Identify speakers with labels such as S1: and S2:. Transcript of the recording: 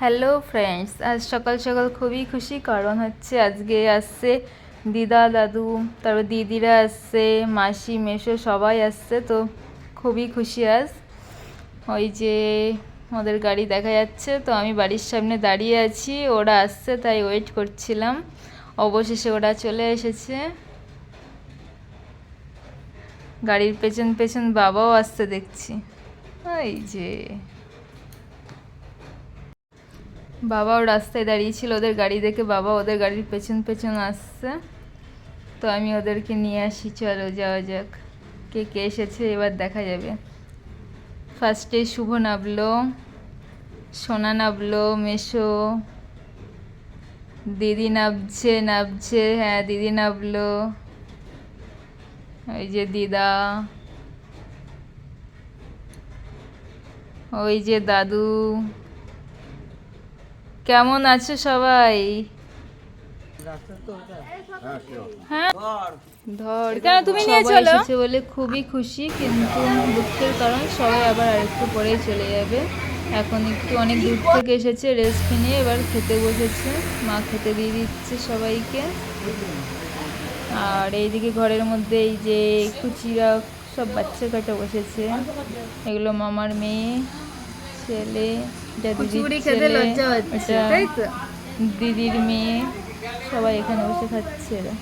S1: Hello friends আজ সকাল সকাল খুবই খুশি, কারণ হচ্ছে আজকে আসছে দিদা, দাদু, তারপর দিদিরা আসছে, মাসি মেশো সবাই আসছে, তো খুবই খুশি আজ। ওই যে ওদের গাড়ি দেখা যাচ্ছে, তো আমি বাড়ির সামনে দাঁড়িয়ে আছি, ওরা আসছে, তাই ওয়েট করছিলাম। অবশেষে ওরা চলে এসেছে। গাড়ির পেছন পেছন বাবাও আসছে দেখছি। এই যে বাবাও রাস্তায় দাঁড়িয়েছিল ওদের গাড়ি দেখে বাবা ওদের গাড়ির পেছন পেছন আসছে। তো আমি ওদেরকে নিয়ে আসি, চলো যাওয়া যাক। কে কে এসেছে এবার দেখা যাবে। ফার্স্টে শুভ নামলো সোনা নামলো মেশো, দিদি নামছে নামছে হ্যাঁ দিদি নামলো ওই যে দিদা। ওই যে দাদু। কেমন আছে সবাই? হ্যাঁ? ধর কেন তুমি নিয়ে চলো। এসেছে বলে খুবই খুশি কিন্তু দুঃখের কারণ সবাই আবার আরেকটু পরেই চলে যাবে। এখন একটু অনেক দূর থেকে এসেছে রেস্ট নিয়ে এবার খেতে বসেছে। মা খেতে দিয়ে দিচ্ছে সবাইকে। আর এইদিকে ঘরের মধ্যে এই যে কুচিরা সব বাচ্চা কাটা বসেছে। এগুলো মামার মেয়ে ছেলে। দিদির দিদির মেয়ে সবাই এখানে বসে খাচ্ছে এরা।